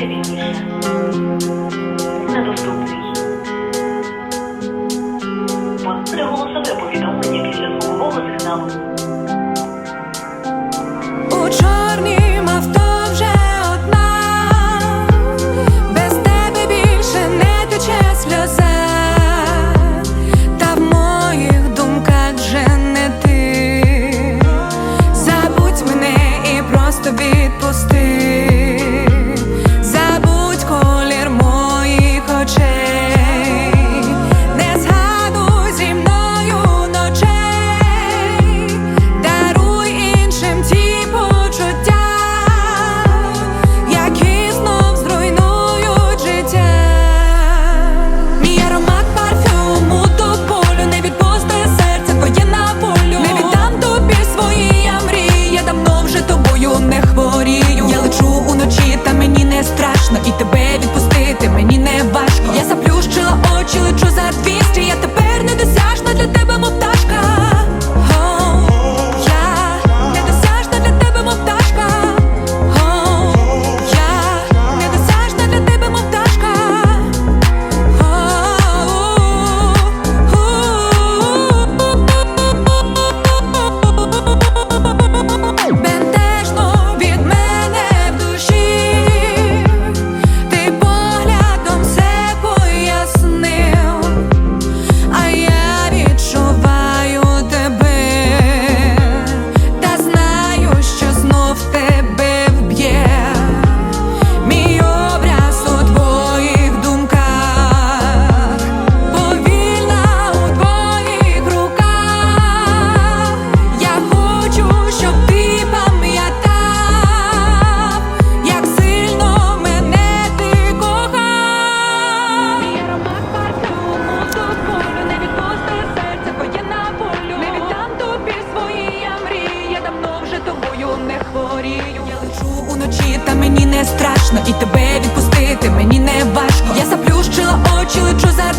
Дивіться. Недоступний. Це голосове повідомлення після звукового сигналу. та мені не страшно, і тебе відпустити мені не важко. Я заплющила очі, лечу за.